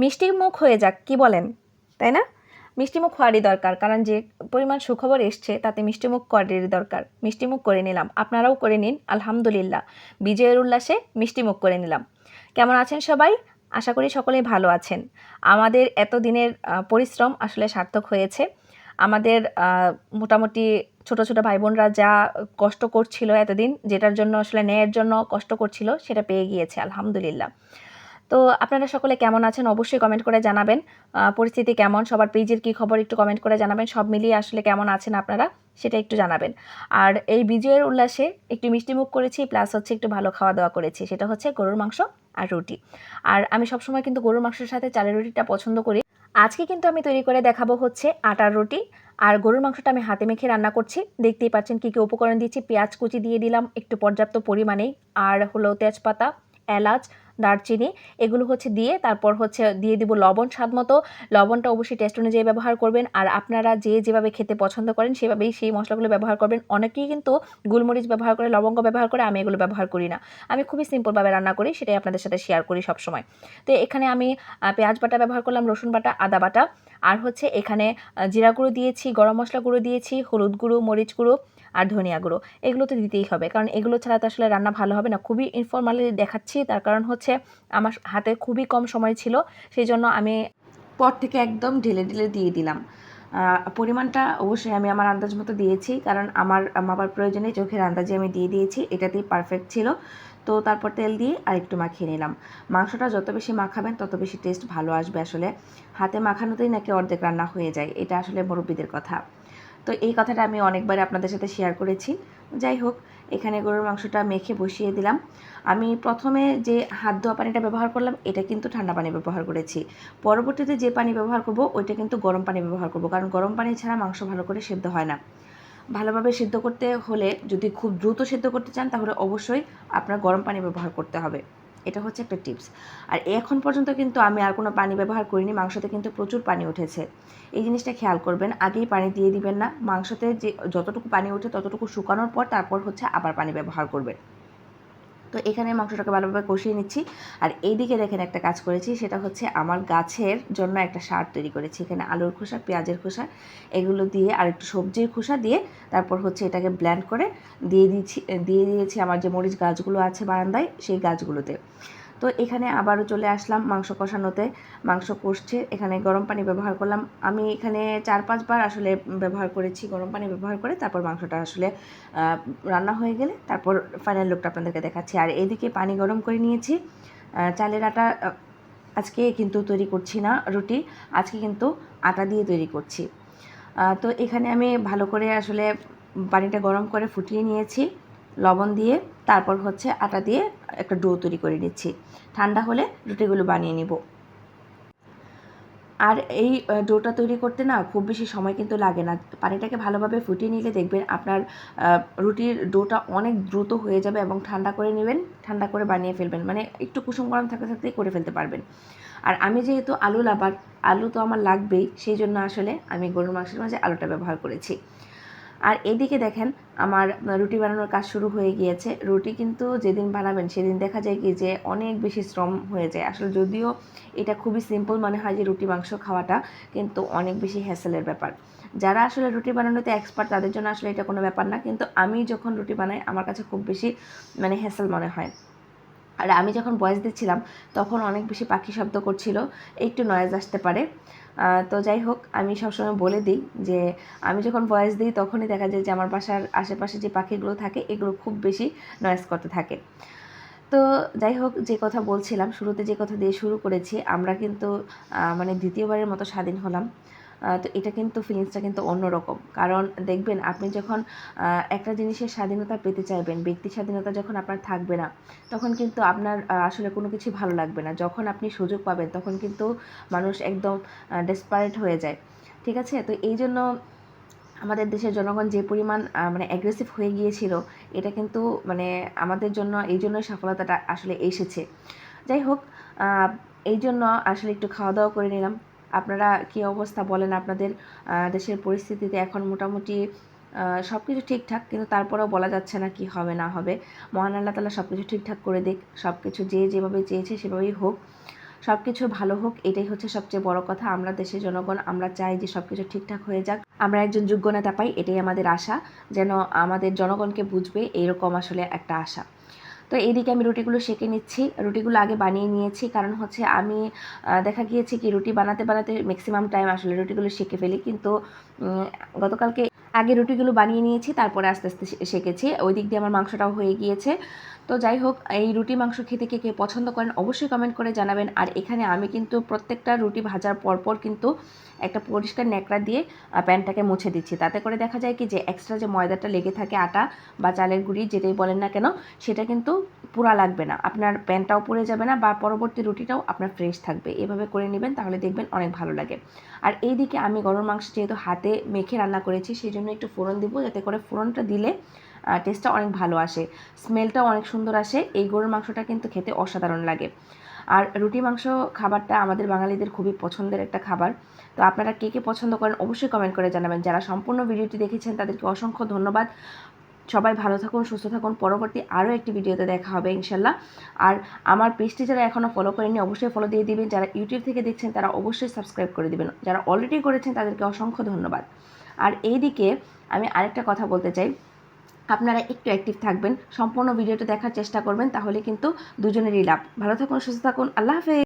মিষ্টি মুখ হয়ে যাক, কি বলেন? তাই না? মিষ্টিমুখ হওয়ারই দরকার, কারণ যে পরিমাণ সুখবর এসছে, তাতে মিষ্টিমুখ করারই দরকার। মিষ্টিমুখ করে নিলাম, আপনারাও করে নিন, আলহামদুলিল্লাহ। বিজয়ের উল্লাসে মিষ্টিমুখ করে নিলাম। কেমন আছেন সবাই? আশা করি সকলেই ভালো আছেন। আমাদের এতদিনের পরিশ্রম আসলে সার্থক হয়েছে। আমাদের মোটামুটি ছোট ছোট ভাই বোনরা যা কষ্ট করছিল এতদিন, যেটার জন্য আসলে ন্যায়ের জন্য কষ্ট করছিল, সেটা পেয়ে গিয়েছে, আলহামদুলিল্লাহ। তো আপনারা সকলে কেমন আছেন অবশ্যই কমেন্ট করে জানাবেন। পরিস্থিতি কেমন? সবার পেজের কি খবর একটু কমেন্ট করে জানাবেন। সব মিলিয়ে আসলে কেমন আছেন আপনারা সেটা একটু জানাবেন। আর এই বিজয়ের উল্লাসে একটু মিষ্টিমুখ করেছি প্লাস হচ্ছে একটু ভালো খাওয়া দাওয়া করেছি। সেটা হচ্ছে গরুর মাংস আর রুটি। আর আমি সবসময় কিন্তু গরুর মাংসের সাথে চালের রুটিটা পছন্দ করি। আজকে কিন্তু আমি তৈরি করে দেখাবো হচ্ছে আটার রুটি। আর গরুর মাংসটা আমি হাতে মেখে রান্না করছি। দেখতেই পাচ্ছেন কী কী উপকরণ দিয়েছি। পেঁয়াজ কুচি দিয়ে দিলাম একটু পর্যাপ্ত পরিমাণেই। আর হলো তেজপাতা, এলাচ দারচিনি, এগুলো হচ্ছে দিয়ে তারপর হচ্ছে দিয়ে দিব লবণ স্বাদ মতো। লবণটা অবশ্যই টেস্ট অনুযায়ী ব্যবহার করবেন। আর আপনারা যে যেভাবে খেতে পছন্দ করেন সেভাবেই সেই মশলাগুলো ব্যবহার করবেন। অনেকেই কিন্তু গোলমরিচ ব্যবহার করে, লবঙ্গ ব্যবহার করে, আমি এগুলো ব্যবহার করি না। আমি খুবই সিম্পলভাবে রান্না করি, সেটাই আপনাদের সাথে শেয়ার করি সবসময়। তো এখানে আমি পেঁয়াজ বাটা ব্যবহার করলাম, রসুন বাটা, আদা বাটা। আর হচ্ছে এখানে জিরা গুঁড়ো দিয়েছি, গরম মশলা গুঁড়ো দিয়েছি, হলুদ গুঁড়ো, মরিচ গুঁড়ো। আর ধনিয়া গুঁড়ো, এগুলো তো দিতেই হবে। কারণ এগুলো ছাড়া তো আসলে রান্না ভালো হবে না। খুবই ইনফর্মালি দেখাচ্ছি, তার কারণ হচ্ছে আমার হাতে খুবই কম সময় ছিল সেই জন্য আমি পর থেকে একদম ঢেলে ঢেলে দিয়ে দিলাম। পরিমাণটা অবশ্যই আমি আমার আন্দাজ মতো দিয়েছি, কারণ আমার মাপার প্রয়োজনে চোখের আন্দাজে আমি দিয়ে দিয়েছি, এটাতেই পারফেক্ট ছিল। তো তারপর তেল দিয়ে আর একটু মাখিয়ে নিলাম। মাংসটা যত বেশি মাখাবেন, তত বেশি টেস্ট ভালো আসবে আসলে। হাতে মাখানোতেই নাকি অর্ধেক রান্না হয়ে যায়, এটা আসলে মুরব্বীদের কথা। তো এই কথাটা আমি অনেকবার আপনাদের সাথে শেয়ার করেছি। যাই হোক, এখানে গরুর মাংসটা মেখে বসিয়ে দিলাম। আমি প্রথমে যে হাত ধোয়া পানিটা ব্যবহার করলাম, এটা কিন্তু ঠান্ডা পানি ব্যবহার করেছি। পরবর্তীতে যে পানি ব্যবহার করব, ওইটা কিন্তু গরম পানি ব্যবহার করব, কারণ গরম পানি ছাড়া মাংস ভালো করে সেদ্ধ হয় না। ভালোভাবে সিদ্ধ করতে হলে যদি খুব দ্রুত সিদ্ধ করতে চান, তাহলে অবশ্যই আপনার গরম পানি ব্যবহার করতে হবে। এটা হচ্ছে একটা টিপস। আর এখন পর্যন্ত কিন্তু আমি আর কোনো পানি ব্যবহার করিনি, মাংসতে কিন্তু প্রচুর পানি উঠেছে। এই জিনিসটা খেয়াল করবেন, আগেই পানি দিয়ে দিবেন না। মাংসতে যে যতটুকু পানি ওঠে ততটুকু শুকানোর পর তারপর হচ্ছে আবার পানি ব্যবহার করবেন। তো এখানে মাংসটাকে ভালোভাবে কষিয়ে নিচ্ছি। আর এইদিকে দেখেন একটা কাজ করেছি, সেটা হচ্ছে আমার গাছের জন্য একটা সার তৈরি করেছি। এখানে আলুর খোসা, পেঁয়াজের খোসা, এগুলো দিয়ে আর একটু সবজির খোসা দিয়ে তারপর হচ্ছে এটাকে ব্ল্যান্ড করে দিয়ে দিয়েছি দিয়ে দিয়েছি আমার যে মরিচ গাছগুলো আছে বারান্দায়, সেই গাছগুলোতে। তো এখানে আবারও চলে আসলাম মাংস কষানোতে। মাংস কষছে, এখানে গরম পানি ব্যবহার করলাম। আমি এখানে চার পাঁচবার আসলে ব্যবহার করেছি গরম পানি ব্যবহার করে। তারপর মাংসটা আসলে রান্না হয়ে গেলে তারপর ফাইনাল লুকটা আপনাদেরকে দেখাচ্ছি। আর এদিকে পানি গরম করে নিয়েছি। চালের আটা আজকে কিন্তু তৈরি করছি না রুটি, আজকে কিন্তু আটা দিয়ে তৈরি করছি। তো এখানে আমি ভালো করে আসলে পানিটা গরম করে ফুটিয়ে নিয়েছি। লবণ দিয়ে, তারপর হচ্ছে আটা দিয়ে একটা ডো তৈরি করে নিচ্ছি। ঠান্ডা হলে রুটিগুলো বানিয়ে নিব। আর এই ডোটা তৈরি করতে না খুব বেশি সময় কিন্তু লাগে না। পানিটাকে ভালোভাবে ফুটিয়ে নিলে দেখবেন আপনার রুটির ডোটা অনেক দ্রুত হয়ে যাবে এবং ঠান্ডা করে নেবেন, ঠান্ডা করে বানিয়ে ফেলবেন। মানে একটু কুসুম গরম থাকতে থাকতেই করে ফেলতে পারবেন। আর আমি যেহেতু আলু লাবার আলু তো আমার লাগবেই, সেই জন্য আসলে আমি গরুর মাংসের মাঝে আলুটা ব্যবহার করেছি। আর এদিকে দেখেন আমার রুটি বানানোর কাজ শুরু হয়ে গিয়েছে। রুটি কিন্তু যেদিন বানাবেন সেদিন দেখা যায় কি যে অনেক বেশি শ্রম হয়ে যায়। আসলে যদিও এটা খুবই সিম্পল মনে হয় যে রুটি, মাংস খাওয়াটা, কিন্তু অনেক বেশি হ্যাসেলের ব্যাপার। যারা আসলে রুটি বানানোতে এক্সপার্ট তাদের জন্য আসলে এটা কোনো ব্যাপার না। কিন্তু আমি যখন রুটি বানাই, আমার কাছে খুব বেশি মানে হ্যাসেল মনে হয়। আর আমি যখন বয়স দিচ্ছিলাম, তখন অনেক বেশি পাখি শব্দ করছিল। একটু নয়েজ আসতে পারে। তো যাই হোক, আমি সবসময় বলে দিই যে আমি যখন ভয়েস দিই, তখনই দেখা যায় যে আমার বাসার আশেপাশে যে পাখিগুলো থাকে, এগুলো খুব বেশি নয়েজ করতে থাকে। তো যাই হোক, যে কথা বলছিলাম, শুরুতে যে কথা দিয়ে শুরু করেছি, আমরা কিন্তু মানে দ্বিতীয়বারের মতো স্বাধীন হলাম। তো এটা কিন্তু ফিলিংসটা কিন্তু অন্যরকম। কারণ দেখবেন, আপনি যখন একটা জিনিসের স্বাধীনতা পেতে চাইবেন ব্যক্তি স্বাধীনতা যখন আপনার থাকবে না, তখন কিন্তু আপনার আসলে কোনো কিছু ভালো লাগবে না। যখন আপনি সুযোগ পাবেন, তখন কিন্তু মানুষ একদম ডেসপারেট হয়ে যায়। ঠিক আছে? তো এই জন্য আমাদের দেশের জনগণ যে পরিমাণ মানে অ্যাগ্রেসিভ হয়ে গিয়েছিল, এটা কিন্তু মানে আমাদের জন্য, এই জন্যই সফলতাটা আসলে এসেছে। যাই হোক এই জন্য আসলে একটু খাওয়া দাওয়া করে নিলাম। আপনারা কি অবস্থা বলেন আপনাদের দেশের পরিস্থিতিতে এখন মোটামুটি সব কিছু ঠিকঠাক, কিন্তু তারপরেও বলা যাচ্ছে না কি হবে, না হবে। মহান আল্লাহ তালা সব কিছু ঠিকঠাক করে দিক সব কিছু যে যেভাবে চেয়েছে সেভাবেই হোক। সব কিছু ভালো হোক, এটাই হচ্ছে সবচেয়ে বড় কথা। আমরা দেশের জনগণ, আমরা চাই যে সব কিছু ঠিকঠাক হয়ে যাক। আমরা একজন যোগ্য নেতা পাই, এটাই আমাদের আশা। যেন আমাদের জনগণকে বুঝবে, এরকম আসলে একটা আশা। তো এইদিকে আমি রুটিগুলো সেঁকে নিচ্ছি। রুটিগুলো আগে বানিয়ে নিয়েছি, কারণ হচ্ছে আমি দেখা গিয়েছি কি রুটি বানাতে বানাতে ম্যাক্সিমাম টাইম আসলে রুটিগুলো সেঁকে ফেলি। কিন্তু গতকালকে আগে রুটিগুলো বানিয়ে নিয়েছি, তারপরে আস্তে আস্তে শেখেছি ওই দিক দিয়ে আমার মাংসটাও হয়ে গিয়েছে। তো যাই হোক, এই রুটি মাংস খেতে কে কে পছন্দ করেন অবশ্যই কমেন্ট করে জানাবেন। আর এখানে আমি কিন্তু প্রত্যেকটা রুটি ভাজার পরপর কিন্তু একটা পরিষ্কার ন্যাকড়া দিয়ে প্যানটাকে মুছে দিচ্ছি। তাতে করে দেখা যায় কি যে এক্সট্রা যে ময়দাটা লেগে থাকে আটা বা চালের গুঁড়ি যেটাই বলেন না কেন, সেটা কিন্তু পুরা লাগবে না। আপনার প্যানটাও পুড়ে যাবে না বা পরবর্তী রুটিটাও আপনার ফ্রেশ থাকবে। এভাবে করে নেবেন তাহলে দেখবেন অনেক ভালো লাগে। আর এই দিকে আমি গরুর মাংস যেহেতু হাতে মেখে রান্না করেছি সেই জন্য একটু ফোড়ন দিব। যাতে করে ফোড়নটা দিলে টেস্টটা অনেক ভালো আসে। স্মেলটাও অনেক সুন্দর আসে। এই গরুর মাংসটা কিন্তু খেতে অসাধারণ লাগে। আর রুটি মাংস খাবারটা আমাদের বাঙালিদের খুবই পছন্দের একটা খাবার। তো আপনারা কে কে পছন্দ করেন অবশ্যই কমেন্ট করে জানাবেন। যারা সম্পূর্ণ ভিডিওটি দেখেছেন, তাদেরকে অসংখ্য ধন্যবাদ। সবাই ভালো থাকুন, সুস্থ থাকুন। পরবর্তী আরও একটি ভিডিওতে দেখা হবে ইনশাল্লাহ আর আমার পেজটি যারা এখনও ফলো করেনি অবশ্যই ফলো দিয়ে দিবেন। যারা ইউটিউব থেকে দেখছেন, তারা অবশ্যই সাবস্ক্রাইব করে দিবেন। যারা অলরেডি করেছেন, তাদেরকে অসংখ্য ধন্যবাদ। আর এইদিকে আমি আরেকটা কথা বলতে চাই। আপনারা একটু অ্যাক্টিভ থাকবেন, সম্পূর্ণ ভিডিওটা দেখার চেষ্টা করবেন, তাহলে কিন্তু দুজনেরই লাভ। ভালো থাকুন, সুস্থ থাকুন, আল্লাহ হাফেজ।